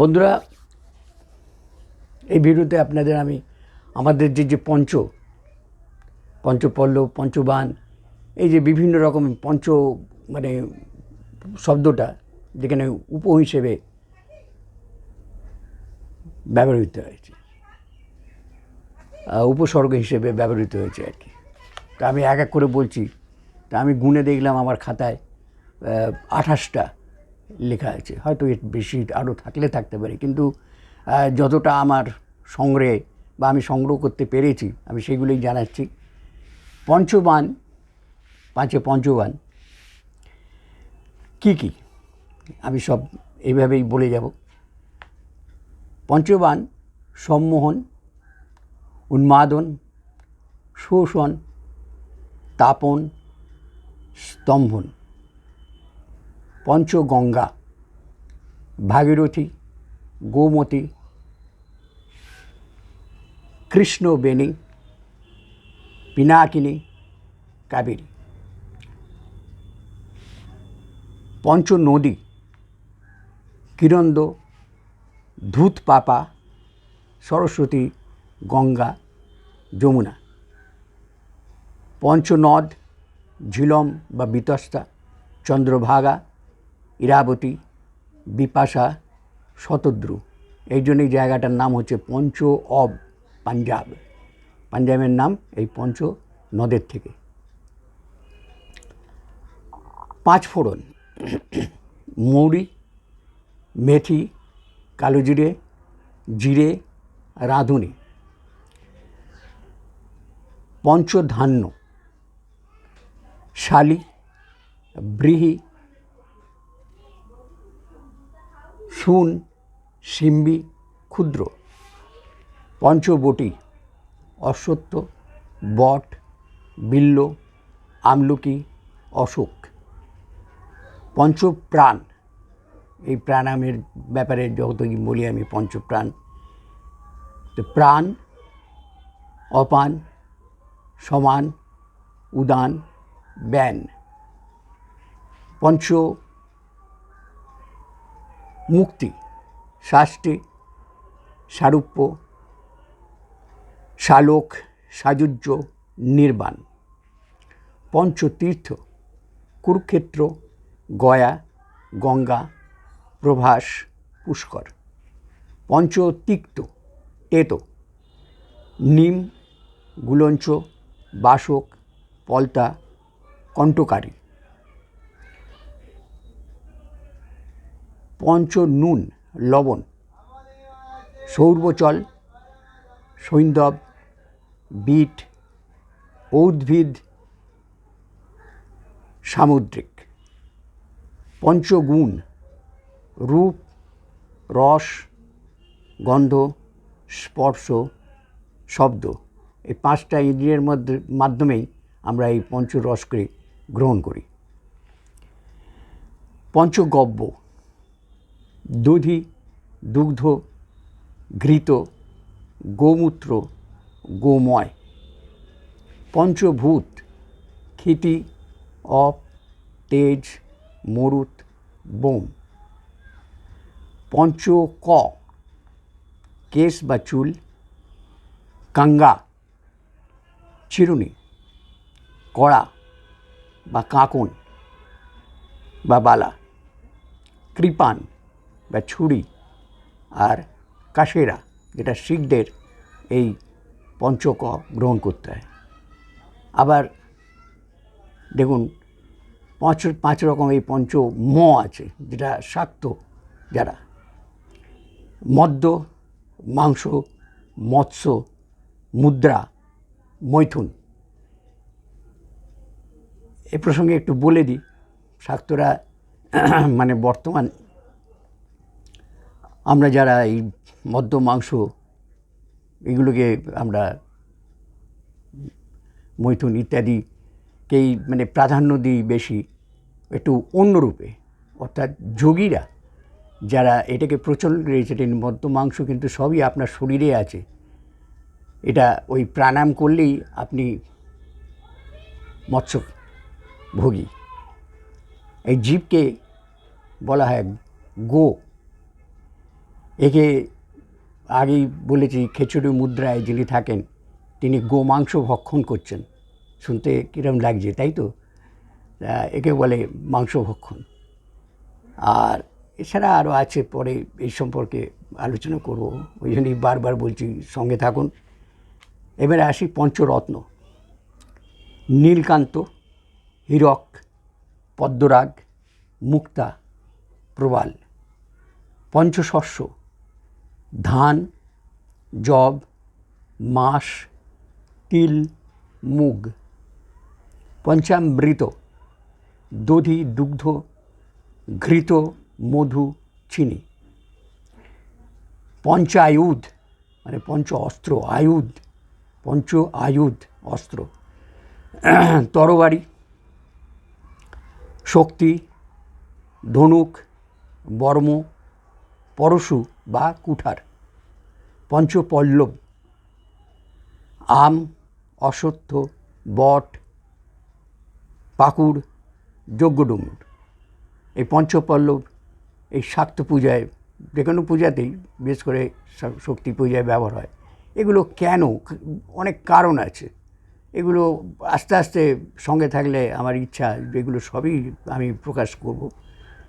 বন্ধুরা, এই ভিডিওতে আপনাদের আমি, আমাদের যে যে পঞ্চ, পঞ্চপল্লব, পঞ্চবান, এই যে বিভিন্ন রকম পঞ্চ মানে শব্দটা, যেখানে উপ হিসেবে ব্যবহৃত হয়েছে উপসর্গ হিসেবে ব্যবহৃত হয়েছে আর কি। তা আমি এক এক করে বলছি। তা আমি গুনে দেখলাম আমার খাতায় আঠাশটা। লেখা আছে। হয়তো এর বেশি আরও থাকলে থাকতে পারে, কিন্তু যতটা আমার সংগ্রহে বা আমি সংগ্রহ করতে পেরেছি, আমি সেগুলোই জানাচ্ছি। পঞ্চবান, পাঁচে পঞ্চবান, কি কি? আমি সব এইভাবেই বলে যাব। পঞ্চবান, সম্মোহন, উন্মাদন, শোষণ, তাপন, স্তম্ভন। পঞ্চগঙ্গা, ভাগীরথী, গোমতী কৃষ্ণবেণী পিনাকিনী, কাবেরী। পঞ্চ নদী কিরন্দ, ধূতপাপা, সরস্বতী, গঙ্গা, যমুনা। পঞ্চনদ, ঝিলম বা বিতস্তা, চন্দ্রভাগা ইরাবতী, বিপাশা, শতদ্রু। এই জন্য এই জায়গাটার নাম হচ্ছে পঞ্চ অব পাঞ্জাব। পাঞ্জাবের নাম এই পঞ্চ নদের থেকে। পাঁচ ফোড়ন, মৌরি, মেথি কালো জিরে জিরে, রাঁধুনি। পঞ্চধান্য, শালি, ব্রিহি সুন সিম্বি, ক্ষুদ্র। পঞ্চবটি, অশ্বত্থ, বট, বিল্ল, আমলকি, অশোক। পঞ্চপ্রাণ, এই প্রাণায়ামের ব্যাপারে যত বলি আমি পঞ্চপ্রাণ। তো প্রাণ, অপান, সমান, উদান, ব্যান। পঞ্চ মুক্তি, শাস্তি, সারূপ্য, শালোক, সাযুজ্য, নির্বাণ। পঞ্চতীর্থ, কুরুক্ষেত্র, গয়া, গঙ্গা, প্রভাস, পুষ্কর। পঞ্চতিক্ত, তেতো, নিম, গুলঞ্চ, বাসক, পলতা, কণ্টকারী। পঞ্চ নুন লবণ সৌর্বচল সৈন্দব, বিট উদ্ভিদ সামুদ্রিক। পঞ্চগুণ, রূপ, রস, গন্ধ, স্পর্শ, শব্দ। এই পাঁচটা ইন্দ্রিয়ের মধ্যে, মাধ্যমেই আমরা এই পঞ্চরসকে গ্রহণ করি। পঞ্চগব্য। দধি, দুগ্ধ, ঘৃত, গোমূত্র, গোময়। পঞ্চভূত, ক্ষিতি, অপ, তেজ, মরুত, বোম। পঞ্চ ক কেশ বা চুল। কাঙ্গা, চিরুনি। কড়া বা কাঁকন বা বালা। কৃপান বা ছুরি আর কাশেরা, যেটা শিখদের এই পঞ্চক গ্রহণ করতে হয়। আবার দেখুন, পাঁচ পাঁচ রকম এই পঞ্চ ম আছে, যেটা শাক্ত যারা। মদ্য, মাংস, মৎস্য, মুদ্রা, মৈথুন। এ প্রসঙ্গে একটু বলে দিই, শাক্তরা মানে বর্তমান আমরা যারা এই মদ্য মাংস এগুলোকে আমরা মৈথুন ইত্যাদিকেই মানে প্রাধান্য দিই বেশি, একটু অন্যরূপে। অর্থাৎ যোগীরা যারা এটাকে প্রচলন এটা মদ্য মাংস কিন্তু সবই আপনার শরীরে আছে। এটা ওই প্রাণায়াম করলেই আপনি মৎস্য ভোগী এই জীবকে বলা হয় গো। একে আগেই বলেছি, খেচুড়ি মুদ্রায় যিনি থাকেন, তিনি গোমাংস ভক্ষণ করছেন। শুনতে কীরকম লাগছে, তাই তো? একে বলে মাংস ভক্ষণ। আর এছাড়া আরও আছে, পরে এই সম্পর্কে আলোচনা করব। ওই জন্যই বারবার বলছি, সঙ্গে থাকুন। এবারে আসি পঞ্চরত্ন। নীলকান্ত, হীরক, পদ্মরাগ, মুক্তা, প্রবাল। পঞ্চশস্য। ধান জব মাস, তিল, মুগ। পঞ্চামৃত, দধি, দুগ্ধ, ঘৃত, মধু, চিনি। পঞ্চায়ুধ মানে পঞ্চ অস্ত্র, আয়ুধ, পঞ্চ আয়ুধ অস্ত্র। তরবারি, শক্তি, ধনুক, বর্ম পরশু বা কুঠার। পঞ্চপল্লব। আম, অশ্বত্থ, বট, পাকুড়, যজ্ঞডুমুর। এই পঞ্চপল্লব, এই শাক্ত পূজায়, যে কোনো পূজাতেই বিশেষ করে শক্তি পূজায় ব্যবহার হয়। এগুলো কেন? অনেক কারণ আছে। এগুলো আস্তে আস্তে সঙ্গে থাকলে আমার ইচ্ছা, এগুলো সবই আমি প্রকাশ করব।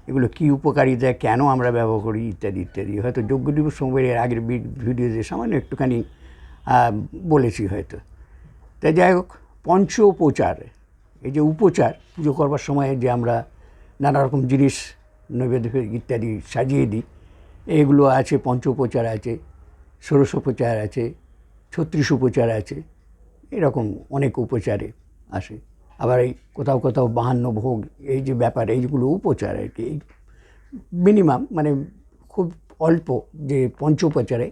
এগুলো কী উপকারিতা কেন আমরা ব্যবহার করি, ইত্যাদি ইত্যাদি। হয়তো যোগ্য দিবস সময়ের এর আগের ভিডিওতে সামান্য একটুখানি বলেছি হয়তো। তাই যাই হোক পঞ্চ উপচার এই যে উপচার, পুজো করবার সময় যে আমরা নানা রকম জিনিস, নৈবেদ্য ইত্যাদি সাজিয়ে দিই, এগুলো আছে পঞ্চ উপচার আছে ষোড়শ উপচার আছে ছত্রিশ উপচার আছে, এরকম অনেক উপচারে আসে। আবার এই কোথাও কোথাও বাহান্ন ভোগ, এই যে ব্যাপার, এইগুলো উপচার আর কি। মিনিমাম মানে খুব অল্প যে পঞ্চোপচারে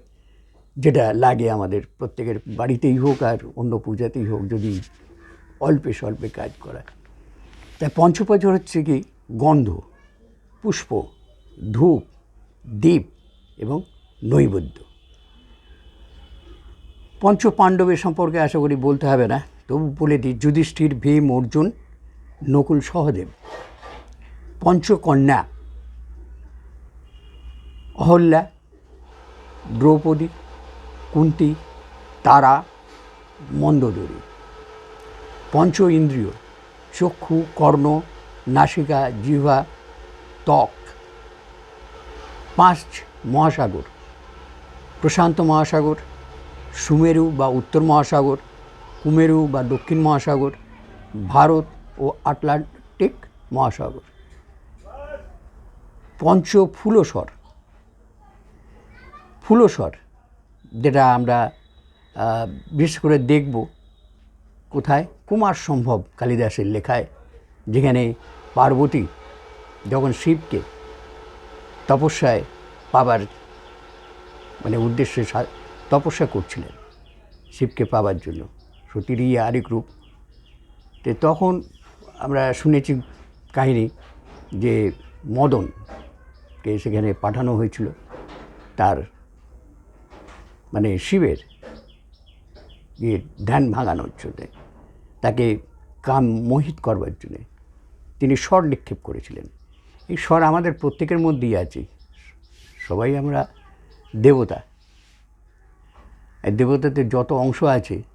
যেটা লাগে আমাদের প্রত্যেকের বাড়িতেই হোক আর অন্য পূজাতেই হোক যদি অল্পে স্বল্পে কাজ করা। তাই পঞ্চোপচার হচ্ছে কি, গন্ধ, পুষ্প, ধূপ দ্বীপ এবং নৈবেদ্য। পঞ্চ পাণ্ডবের সম্পর্কে আশা করি বলতে হবে না। তবু বলে দিই, যুধিষ্ঠির, ভীম, অর্জুন, নকুল সহদেব, পঞ্চকন্যা, অহল্যা, দ্রৌপদী, কুন্তি, তারা, মন্দোদরী পঞ্চ ইন্দ্রিয় চক্ষু, কর্ণ, নাসিকা, জিহ্বা, ত্বক, পাঁচ মহাসাগর, প্রশান্ত মহাসাগর, সুমেরু বা উত্তর মহাসাগর কুমেরু বা দক্ষিণ মহাসাগর, ভারত ও আটলান্টিক মহাসাগর। পঞ্চ ফুলস্বর ফুলস্বর যেটা আমরা বিশেষ করে দেখব কোথায়? কুমার সম্ভব কালিদাসের লেখায়, যেখানে পার্বতী যখন শিবকে তপস্যায় পাবার মানে উদ্দেশ্যে তপস্যা করছিলেন, শিবকে পাবার জন্য। সতীরই আরেক রূপ তো তখন আমরা শুনেছি কাহিনী যে মদনকে সেখানে পাঠানো হয়েছিল, তার মানে শিবের যে ধ্যান ভাঙানোর জন্যে, তাকে কাম মোহিত করবার জন্যে তিনি স্বর নিক্ষেপ করেছিলেন। এই স্বর আমাদের প্রত্যেকের মধ্যেই আছে। সবাই আমরা দেবতা। দেবতাতে যত অংশ আছে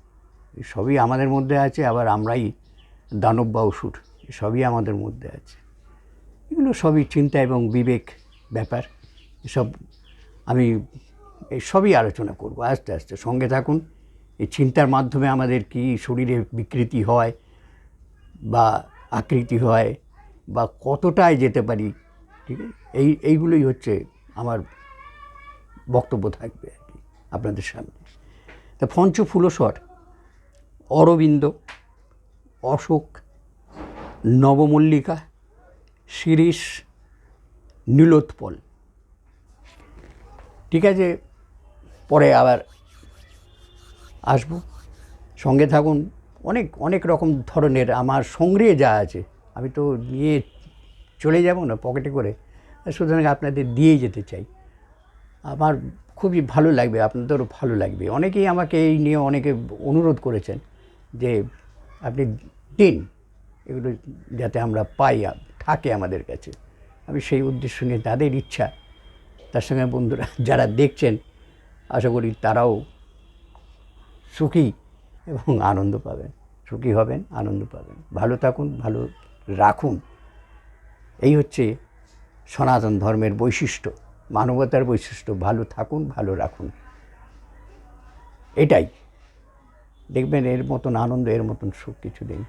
সবই আমাদের মধ্যে আছে, আবার আমরাই দানব বা অসুর, সবই আমাদের মধ্যে আছে। এগুলো সবই চিন্তা এবং বিবেক ব্যাপার। এসব আমি, এই সবই আলোচনা করব। আস্তে আস্তে সঙ্গে থাকুন। এই চিন্তার মাধ্যমে আমাদের কি শরীরে বিকৃতি হয় বা আকৃতি হয় বা কতটায় যেতে পারি, ঠিক আছে? এই, এইগুলোই হচ্ছে আমার বক্তব্য থাকবে আর কি আপনাদের সামনে। তা পঞ্চফুলস্বর অরবিন্দ, অশোক, নবমল্লিকা, শিরিষ, নীলোৎপল। ঠিক আছে, পরে আবার আসব। সঙ্গে থাকুন, অনেক অনেক রকম ধরনের আমার সংগ্রহে যা আছে, আমি তো নিয়ে চলে যাব না পকেটে করে। সুতরাং আপনাদের দিয়ে যেতে চাই। আমার খুবই ভালো লাগবে, আপনাদেরও ভালো লাগবে। অনেকেই আমাকে এই নিয়ে অনেকে অনুরোধ করেছেন। যে আপনি দিন এগুলো যাতে আমরা পাই, থাকে আমাদের কাছে। আমি সেই উদ্দেশ্য নিয়ে তাদের ইচ্ছা, তার সঙ্গে বন্ধুরা যারা দেখছেন, আশা করি তারাও সুখী এবং আনন্দ পাবেন। সুখী হবেন, আনন্দ পাবেন। ভালো থাকুন, ভালো রাখুন। এই হচ্ছে সনাতন ধর্মের বৈশিষ্ট্য, মানবতার বৈশিষ্ট্য। ভালো থাকুন, ভালো রাখুন। এটাই। দেখবেন এর মতন আনন্দ এর মতন সুখ কিছু নেই